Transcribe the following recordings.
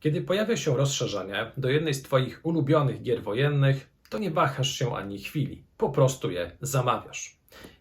Kiedy pojawia się rozszerzenie do jednej z Twoich ulubionych gier wojennych, to nie wahasz się ani chwili, po prostu je zamawiasz.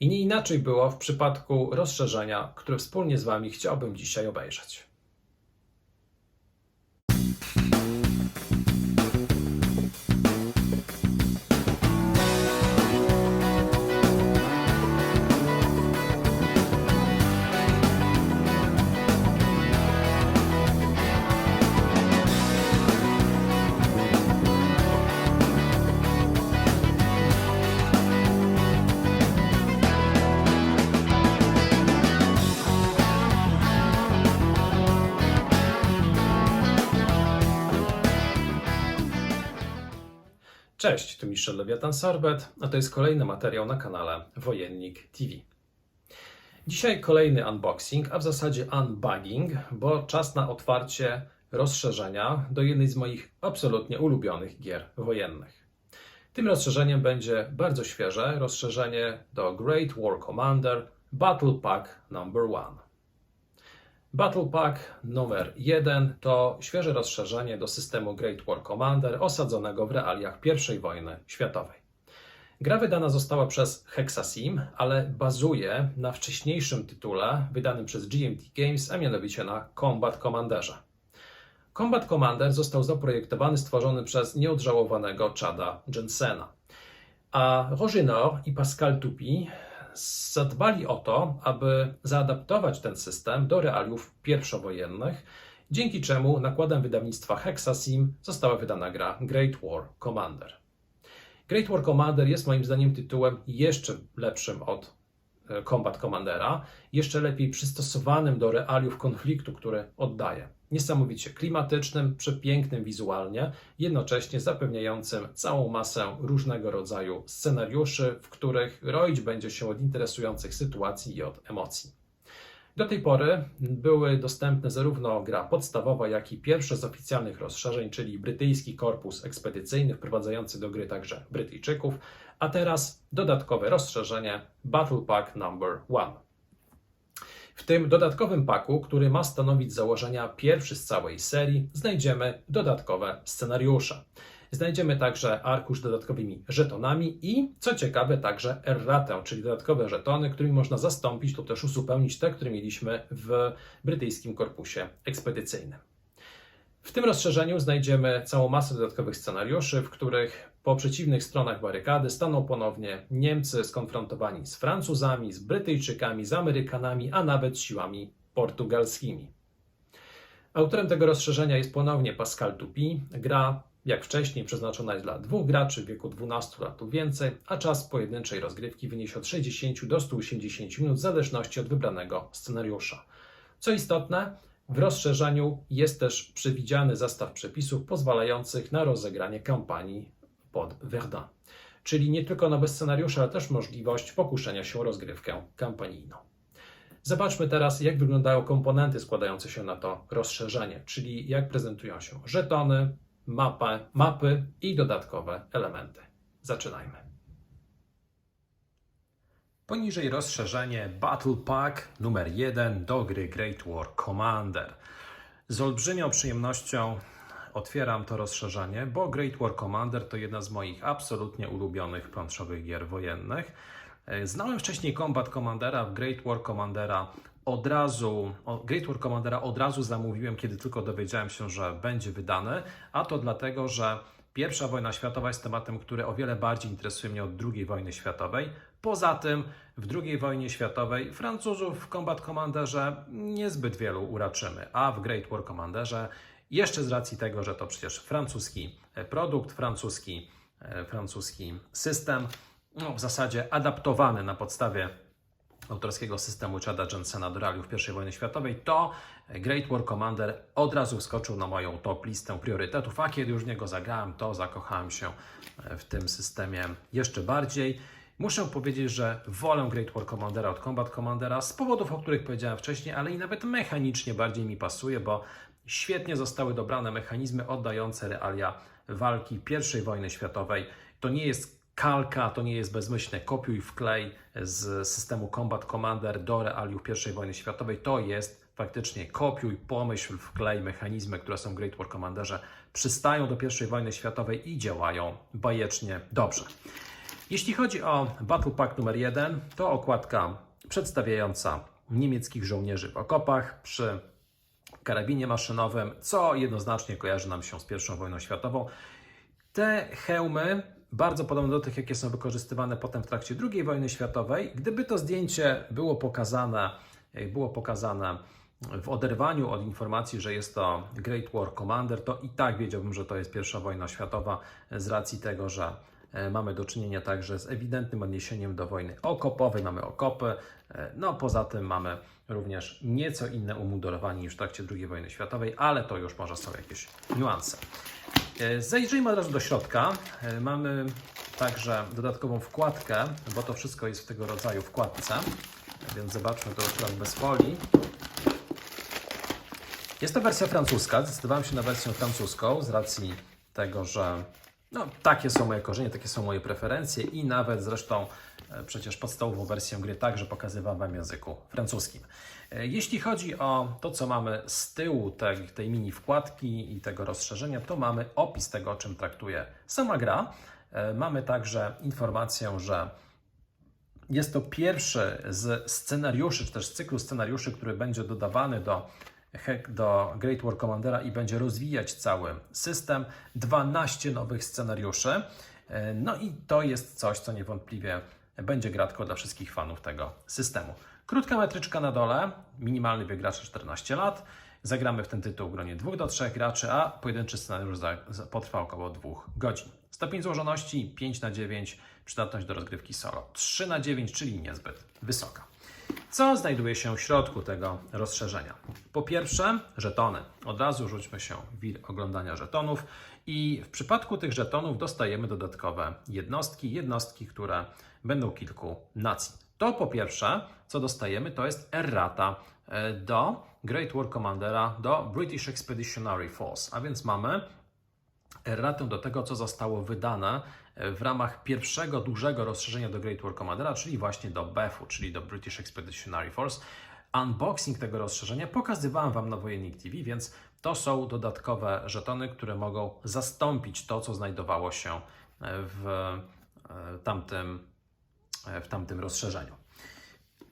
I nie inaczej było w przypadku rozszerzenia, które wspólnie z Wami chciałbym dzisiaj obejrzeć. Cześć, tu Michel Lewiatan Sorbet, a to jest kolejny materiał na kanale Wojennik TV. Dzisiaj kolejny unboxing, a w zasadzie unbugging, bo czas na otwarcie rozszerzenia do jednej z moich absolutnie ulubionych gier wojennych. Tym rozszerzeniem będzie bardzo świeże rozszerzenie do Great War Commander Battle Pack Number 1. Battle Pack numer 1 to świeże rozszerzenie do systemu Great War Commander osadzonego w realiach I wojny światowej. Gra wydana została przez Hexasim, ale bazuje na wcześniejszym tytule wydanym przez GMT Games, a mianowicie na Combat Commanderze. Combat Commander został zaprojektowany, stworzony przez nieodżałowanego Chada Jensena. A Roger Nord i Pascal Tupi zadbali o to, aby zaadaptować ten system do realiów pierwszowojennych, dzięki czemu nakładem wydawnictwa Hexasim została wydana gra Great War Commander. Great War Commander jest moim zdaniem tytułem jeszcze lepszym od e, Combat Commandera, jeszcze lepiej przystosowanym do realiów konfliktu, który oddaje. Niesamowicie klimatycznym, przepięknym wizualnie, jednocześnie zapewniającym całą masę różnego rodzaju scenariuszy, w których roić będzie się od interesujących sytuacji i od emocji. Do tej pory były dostępne zarówno gra podstawowa, jak i pierwsze z oficjalnych rozszerzeń, czyli brytyjski korpus ekspedycyjny, wprowadzający do gry także Brytyjczyków, a teraz dodatkowe rozszerzenie Battle Pack Number 1. W tym dodatkowym paku, który ma stanowić założenia pierwszy z całej serii, znajdziemy dodatkowe scenariusze. Znajdziemy także arkusz z dodatkowymi żetonami i, co ciekawe, także erratę, czyli dodatkowe żetony, którymi można zastąpić lub też uzupełnić te, które mieliśmy w brytyjskim korpusie ekspedycyjnym. W tym rozszerzeniu znajdziemy całą masę dodatkowych scenariuszy, w których po przeciwnych stronach barykady staną ponownie Niemcy skonfrontowani z Francuzami, z Brytyjczykami, z Amerykanami, a nawet siłami portugalskimi. Autorem tego rozszerzenia jest ponownie Pascal Tupi. Gra, jak wcześniej, przeznaczona jest dla dwóch graczy w wieku 12 lat lub więcej, a czas pojedynczej rozgrywki wyniesie od 60 do 180 minut w zależności od wybranego scenariusza. Co istotne, w rozszerzeniu jest też przewidziany zestaw przepisów pozwalających na rozegranie kampanii pod Verdun. Czyli nie tylko nowe scenariusze, ale też możliwość pokuszenia się o rozgrywkę kampanijną. Zobaczmy teraz, jak wyglądają komponenty składające się na to rozszerzenie, czyli jak prezentują się żetony, mapy, mapy i dodatkowe elementy. Zaczynajmy. Poniżej rozszerzenie Battle Pack numer 1 do gry Great War Commander. Z olbrzymią przyjemnością otwieram to rozszerzenie, bo Great War Commander to jedna z moich absolutnie ulubionych planszowych gier wojennych. Znałem wcześniej Combat Commandera, w Great War Commandera od razu, Great War Commandera od razu zamówiłem, kiedy tylko dowiedziałem się, że będzie wydany, a to dlatego, że Pierwsza wojna światowa jest tematem, który o wiele bardziej interesuje mnie od II wojny światowej. Poza tym w II wojnie światowej Francuzów w Combat Commanderze niezbyt wielu uraczymy, a w Great War Commanderze jeszcze z racji tego, że to przecież francuski produkt, francuski, francuski system, no w zasadzie adaptowany na podstawie autorskiego systemu Chada Jensena do realiów I wojny światowej, to Great War Commander od razu wskoczył na moją top listę priorytetów, a kiedy już w niego zagrałem, to zakochałem się w tym systemie jeszcze bardziej. Muszę powiedzieć, że wolę Great War Commandera od Combat Commandera z powodów, o których powiedziałem wcześniej, ale i nawet mechanicznie bardziej mi pasuje, bo świetnie zostały dobrane mechanizmy oddające realia walki I wojny światowej. To nie jest kalka, to nie jest bezmyślne kopiuj wklej z systemu Combat Commander do realiów I wojny światowej. To jest faktycznie kopiuj, pomyśl, wklej mechanizmy, które są w Great War Commanderze, przystają do I wojny światowej i działają bajecznie dobrze. Jeśli chodzi o Battle Pack numer 1, to okładka przedstawiająca niemieckich żołnierzy w okopach przy karabinie maszynowym, co jednoznacznie kojarzy nam się z I wojną światową. Te hełmy, bardzo podobne do tych, jakie są wykorzystywane potem w trakcie II wojny światowej, gdyby to zdjęcie było pokazane, jak było pokazane w oderwaniu od informacji, że jest to Great War Commander, to i tak wiedziałbym, że to jest I wojna światowa z racji tego, że e, mamy do czynienia także z ewidentnym odniesieniem do wojny okopowej, mamy okopy, e, no poza tym mamy również nieco inne umundurowanie niż w trakcie II wojny światowej, ale to już może są jakieś niuanse. E, Zajrzyjmy od razu do środka. E, Mamy także dodatkową wkładkę, bo to wszystko jest w tego rodzaju wkładce. Więc zobaczmy to już raz bez folii. Jest to wersja francuska. Zdecydowałem się na wersję francuską z racji tego, że no, takie są moje korzenie, takie są moje preferencje i nawet zresztą e, przecież podstawową wersję gry także pokazywałem Wam w języku francuskim. E, Jeśli chodzi o to, co mamy z tyłu tej, tej mini wkładki i tego rozszerzenia, to mamy opis tego, o czym traktuje sama gra. E, Mamy także informację, że jest to pierwszy z scenariuszy, czy też z cyklu scenariuszy, który będzie dodawany do, Hack- do Great War Commandera i będzie rozwijać cały system. 12 nowych scenariuszy. E, No i to jest coś, co niewątpliwie będzie gratko dla wszystkich fanów tego systemu. Krótka metryczka na dole, minimalny wiek gracza 14 lat. Zagramy w ten tytuł w gronie 2 do 3 graczy, a pojedynczy scenariusz potrwa około 2 godzin. Stopień złożoności 5 na 9, przydatność do rozgrywki solo 3 na 9, czyli niezbyt wysoka. Co znajduje się w środku tego rozszerzenia? Po pierwsze, żetony. Od razu rzućmy się w oglądania żetonów i w przypadku tych żetonów dostajemy dodatkowe jednostki, jednostki, które będą kilku nacji. To po pierwsze, co dostajemy, to jest errata e, do Great War Commandera, do British Expeditionary Force, a więc mamy erratę do tego, co zostało wydane w ramach pierwszego dużego rozszerzenia do Great War Commandera, czyli właśnie do BEF-u, czyli do British Expeditionary Force. Unboxing tego rozszerzenia pokazywałem Wam na Wojennik TV, więc to są dodatkowe żetony, które mogą zastąpić to, co znajdowało się e, w e, tamtym, e, w tamtym rozszerzeniu.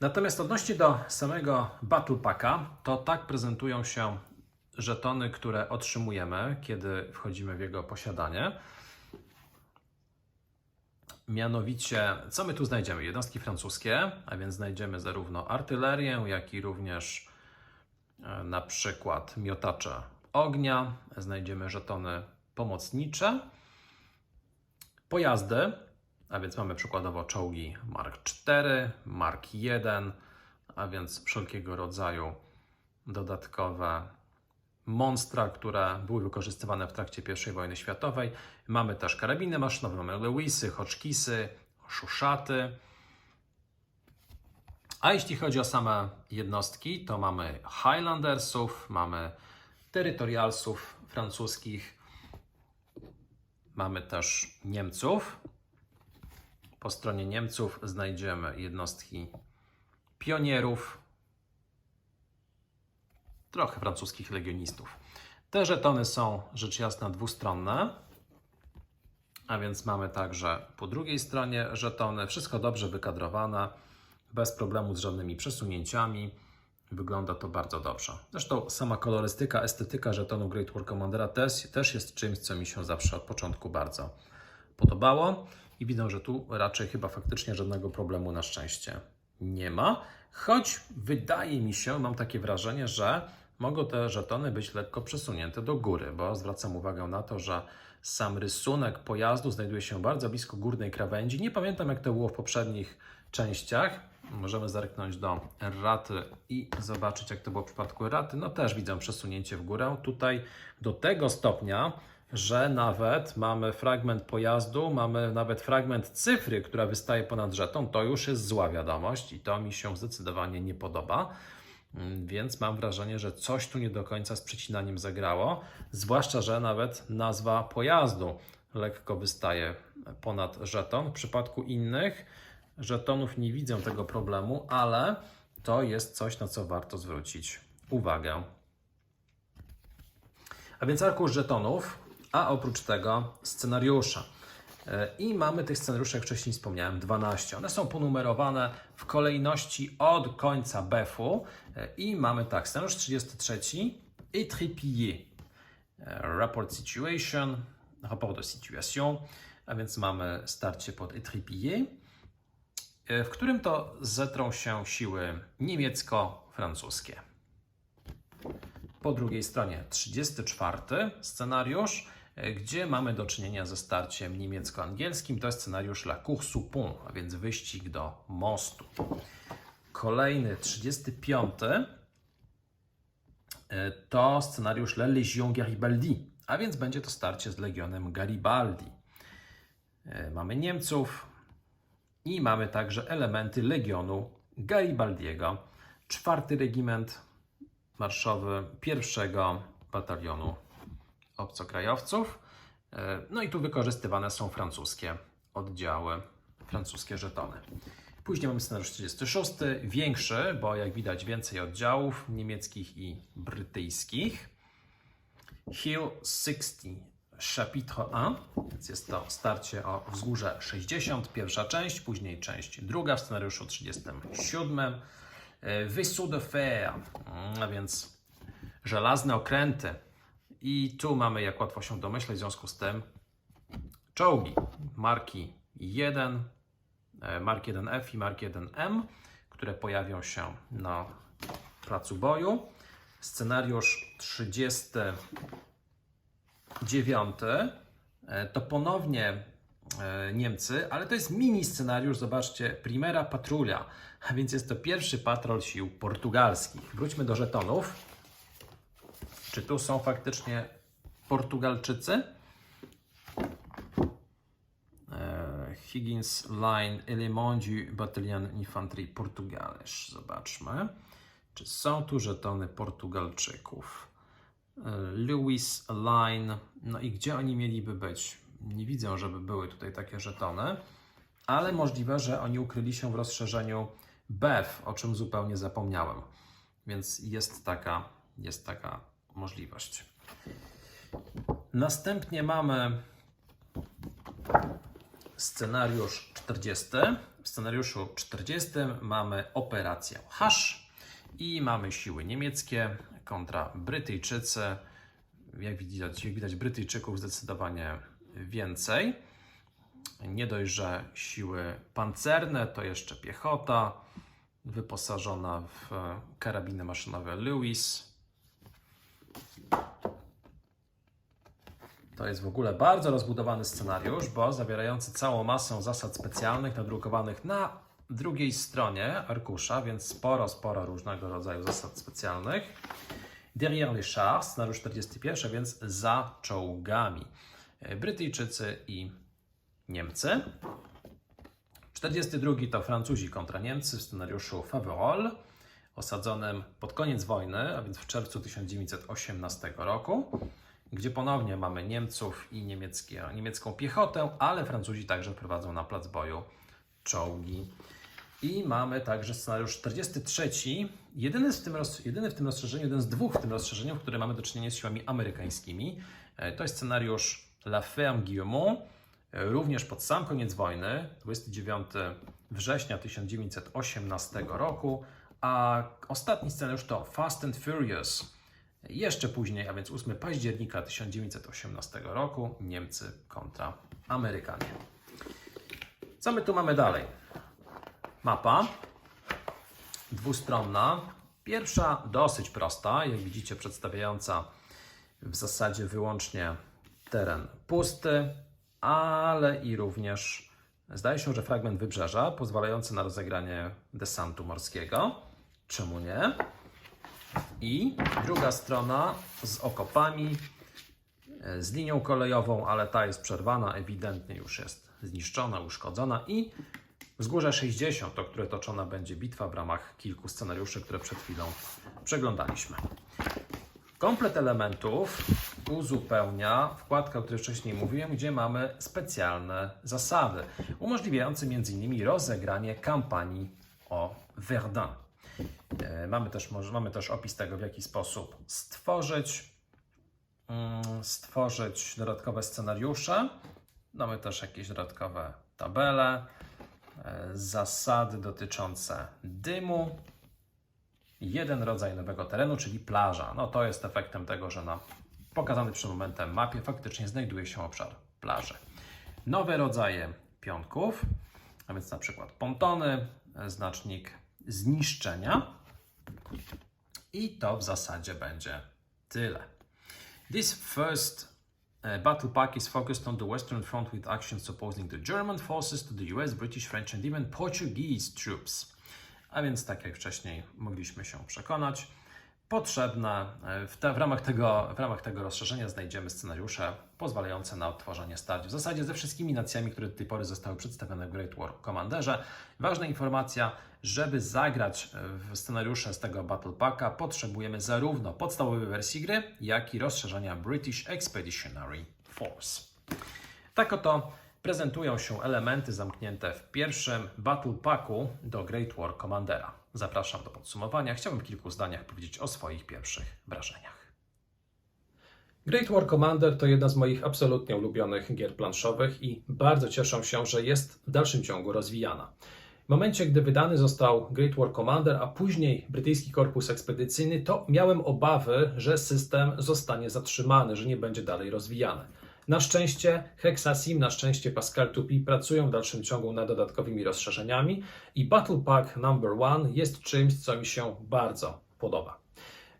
Natomiast odnośnie do samego Battle Packa, to tak prezentują się żetony, które otrzymujemy, kiedy wchodzimy w jego posiadanie. Mianowicie, co my tu znajdziemy? Jednostki francuskie, a więc znajdziemy zarówno artylerię, jak i również e, na przykład miotacze ognia, znajdziemy żetony pomocnicze, pojazdy, a więc mamy przykładowo czołgi Mark IV, Mark I, a więc wszelkiego rodzaju dodatkowe monstra, które były wykorzystywane w trakcie I wojny światowej. Mamy też karabiny maszynowe, mamy Lewisy, Hotchkissy, Szuszaty. A jeśli chodzi o same jednostki, to mamy Highlandersów, mamy terytorialsów francuskich, mamy też Niemców. Po stronie Niemców znajdziemy jednostki pionierów, trochę francuskich legionistów. Te żetony są rzecz jasna dwustronne, a więc mamy także po drugiej stronie żetony, wszystko dobrze wykadrowane, bez problemu z żadnymi przesunięciami. Wygląda to bardzo dobrze. Zresztą sama kolorystyka, estetyka żetonu Great War Commandera też, też jest czymś, co mi się zawsze od początku bardzo podobało i widzę, że tu raczej chyba faktycznie żadnego problemu na szczęście nie ma. Choć wydaje mi się, mam takie wrażenie, że mogą te żetony być lekko przesunięte do góry, bo zwracam uwagę na to, że sam rysunek pojazdu znajduje się bardzo blisko górnej krawędzi. Nie pamiętam, jak to było w poprzednich częściach. Możemy zerknąć do erraty i zobaczyć, jak to było w przypadku erraty. No też widzę przesunięcie w górę. Tutaj do tego stopnia, że nawet mamy fragment pojazdu, mamy nawet fragment cyfry, która wystaje ponad żeton. To już jest zła wiadomość i to mi się zdecydowanie nie podoba. Mm, Więc mam wrażenie, że coś tu nie do końca z przecinaniem zagrało. Zwłaszcza, że nawet nazwa pojazdu lekko wystaje ponad żeton. W przypadku innych żetonów nie widzę tego problemu, ale to jest coś, na co warto zwrócić uwagę. A więc arkusz żetonów, a oprócz tego scenariusze. E, I mamy tych scenariuszy, jak wcześniej wspomniałem, 12. One są ponumerowane w kolejności od końca BEF-u. E, I mamy tak, scenariusz 33, étripier, rapport situation, rapport de situation, a więc mamy starcie pod étripier, e, w którym to zetrą się siły niemiecko-francuskie. Po drugiej stronie 34 scenariusz, gdzie mamy do czynienia ze starciem niemiecko-angielskim. To jest scenariusz La Course au Pont, a więc wyścig do mostu. Kolejny 35 e, to scenariusz La Légion Garibaldi, a więc będzie to starcie z Legionem Garibaldi. E, Mamy Niemców i mamy także elementy Legionu Garibaldiego. Czwarty regiment marszowy pierwszego batalionu obcokrajowców. E, No i tu wykorzystywane są francuskie oddziały, francuskie żetony. Później mamy scenariusz 36, większy, bo jak widać więcej oddziałów niemieckich i brytyjskich. Hill 60, chapitre 1, więc jest to starcie o wzgórze 60, pierwsza część, później część druga w scenariuszu 37. E, Vaisseau de fer, mm, a więc żelazne okręty. I tu mamy, jak łatwo się domyśleć, w związku z tym czołgi marki 1, e, Mark 1F i Mark 1M, które pojawią się na placu boju. Scenariusz 39 e, to ponownie e, Niemcy, ale to jest mini scenariusz, zobaczcie, Primera Patrulia, a więc jest to pierwszy patrol sił portugalskich. Wróćmy do żetonów. Czy tu są faktycznie Portugalczycy? E, Higgins Line Element du Bataillon Infanterie Portugalisch. Zobaczmy, czy są tu żetony Portugalczyków. E, Lewis Line, no i gdzie oni mieliby być? Nie widzę, żeby były tutaj takie żetony, ale możliwe, że oni ukryli się w rozszerzeniu BEF, o czym zupełnie zapomniałem. Więc jest taka, jest taka możliwość. Następnie mamy scenariusz 40. W scenariuszu 40 mamy operację Hasz i mamy siły niemieckie kontra Brytyjczycy. Jak widać, jak widać Brytyjczyków zdecydowanie więcej. Nie dość, że siły pancerne, to jeszcze piechota wyposażona w karabiny maszynowe Lewis. To jest w ogóle bardzo rozbudowany scenariusz, bo zawierający całą masę zasad specjalnych nadrukowanych na drugiej stronie arkusza, więc sporo, sporo różnego rodzaju zasad specjalnych. Derrière les chars, scenariusz 41, więc za czołgami. Brytyjczycy i Niemcy. 42 to Francuzi kontra Niemcy w scenariuszu Faverolles, osadzonym pod koniec wojny, a więc w czerwcu 1918 roku, gdzie ponownie mamy Niemców i niemieckie, niemiecką piechotę, ale Francuzi także prowadzą na plac boju czołgi. I mamy także scenariusz 43, jedyny w, tym roz, jedyny w tym rozszerzeniu, jeden z dwóch w tym rozszerzeniu, w którym mamy do czynienia z siłami amerykańskimi. E, To jest scenariusz La Ferme e, również pod sam koniec wojny, 29 września 1918 roku, a ostatni scenariusz to Fast and Furious. Jeszcze później, a więc 8 października 1918 roku, Niemcy kontra Amerykanie. Co my tu mamy dalej? Mapa dwustronna. Pierwsza dosyć prosta, jak widzicie, przedstawiająca w zasadzie wyłącznie teren pusty, ale i również zdaje się, że fragment wybrzeża pozwalający na rozegranie desantu morskiego. Czemu nie? I druga strona z okopami, e, z linią kolejową, ale ta jest przerwana, ewidentnie już jest zniszczona, uszkodzona i wzgórze 60, o które toczona będzie bitwa w ramach kilku scenariuszy, które przed chwilą przeglądaliśmy. Komplet elementów uzupełnia wkładka, o której wcześniej mówiłem, gdzie mamy specjalne zasady, umożliwiające m.in. rozegranie kampanii o Verdun. E, Mamy też, mamy też opis tego, w jaki sposób stworzyć, mm, stworzyć dodatkowe scenariusze. Mamy też jakieś dodatkowe tabele, e, zasady dotyczące dymu, jeden rodzaj nowego terenu, czyli plaża. No to jest efektem tego, że na pokazanej przed momentem mapie faktycznie znajduje się obszar plaży. Nowe rodzaje pionków, a więc na przykład pontony, e, znacznik zniszczenia. I to w zasadzie będzie tyle. This first uh, battle pack is focused on the Western Front with actions opposing the German forces to the US, British, French and even Portuguese troops. A więc tak jak wcześniej mogliśmy się przekonać, potrzebne e, w, te, w, ramach tego, w ramach tego rozszerzenia znajdziemy scenariusze pozwalające na odtwarzanie starć w zasadzie ze wszystkimi nacjami, które do tej pory zostały przedstawione w Great War Commanderze. Ważna informacja, żeby zagrać w scenariusze z tego Battle Packa potrzebujemy zarówno podstawowej wersji gry, jak i rozszerzenia British Expeditionary Force. Tak oto prezentują się elementy zamknięte w pierwszym Battle Packu do Great War Commandera. Zapraszam do podsumowania. Chciałbym w kilku zdaniach powiedzieć o swoich pierwszych wrażeniach. Great War Commander to jedna z moich absolutnie ulubionych gier planszowych i bardzo cieszę się, że jest w dalszym ciągu rozwijana. W momencie, gdy wydany został Great War Commander, a później brytyjski korpus ekspedycyjny, to miałem obawy, że system zostanie zatrzymany, że nie będzie dalej rozwijany. Na szczęście Hexasim, na szczęście Pascal Tupi pracują w dalszym ciągu nad dodatkowymi rozszerzeniami i Battle Pack Number One jest czymś, co mi się bardzo podoba.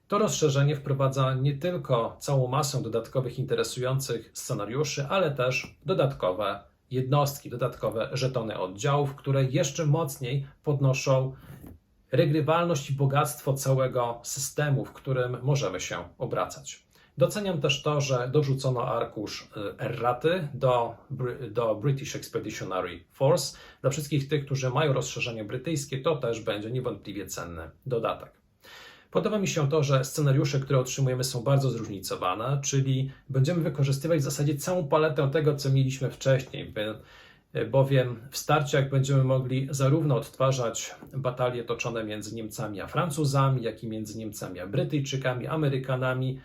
To rozszerzenie wprowadza nie tylko całą masę dodatkowych interesujących scenariuszy, ale też dodatkowe jednostki, dodatkowe żetony oddziałów, które jeszcze mocniej podnoszą regrywalność i bogactwo całego systemu, w którym możemy się obracać. Doceniam też to, że dorzucono arkusz y, erraty do, do British Expeditionary Force. Dla wszystkich tych, którzy mają rozszerzenie brytyjskie, to też będzie niewątpliwie cenny dodatek. Podoba mi się to, że scenariusze, które otrzymujemy, są bardzo zróżnicowane, czyli będziemy wykorzystywać w zasadzie całą paletę tego, co mieliśmy wcześniej, bowiem w starciach będziemy mogli zarówno odtwarzać batalie toczone między Niemcami a Francuzami, jak i między Niemcami a Brytyjczykami, Amerykanami.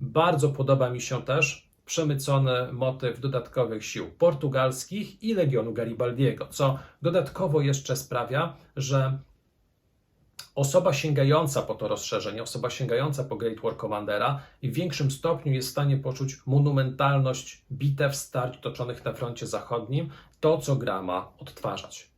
Bardzo podoba mi się też przemycony motyw dodatkowych sił portugalskich i Legionu Garibaldiego, co dodatkowo jeszcze sprawia, że osoba sięgająca po to rozszerzenie, osoba sięgająca po Great War Commandera w większym stopniu jest w stanie poczuć monumentalność bitew starć toczonych na froncie zachodnim, to co gra ma odtwarzać.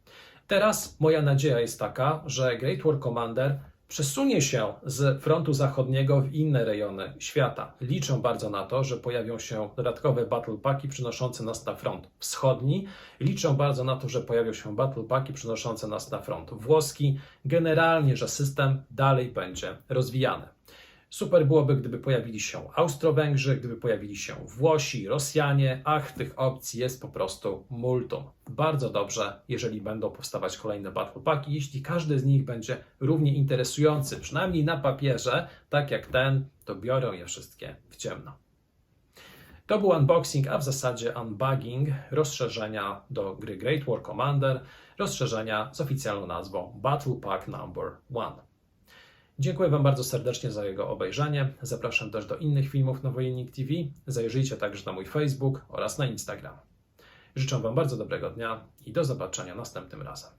Teraz moja nadzieja jest taka, że Great War Commander przesunie się z frontu zachodniego w inne rejony świata. Liczę bardzo na to, że pojawią się dodatkowe battle packi przynoszące nas na front wschodni. Liczę bardzo na to, że pojawią się battle packi przynoszące nas na front włoski. Generalnie, że system dalej będzie rozwijany. Super byłoby, gdyby pojawili się Austro-Węgrzy, gdyby pojawili się Włosi, Rosjanie. Ach, tych opcji jest po prostu multum. Bardzo dobrze, jeżeli będą powstawać kolejne Battle Packi, jeśli każdy z nich będzie równie interesujący, przynajmniej na papierze, tak jak ten, to biorę je wszystkie w ciemno. To był unboxing, a w zasadzie unbugging rozszerzenia do gry Great War Commander, rozszerzenia z oficjalną nazwą Battle Pack Number 1. Dziękuję Wam bardzo serdecznie za jego obejrzenie. Zapraszam też do innych filmów na Wojennik TV. Zajrzyjcie także na mój Facebook oraz na Instagram. Życzę Wam bardzo dobrego dnia i do zobaczenia następnym razem.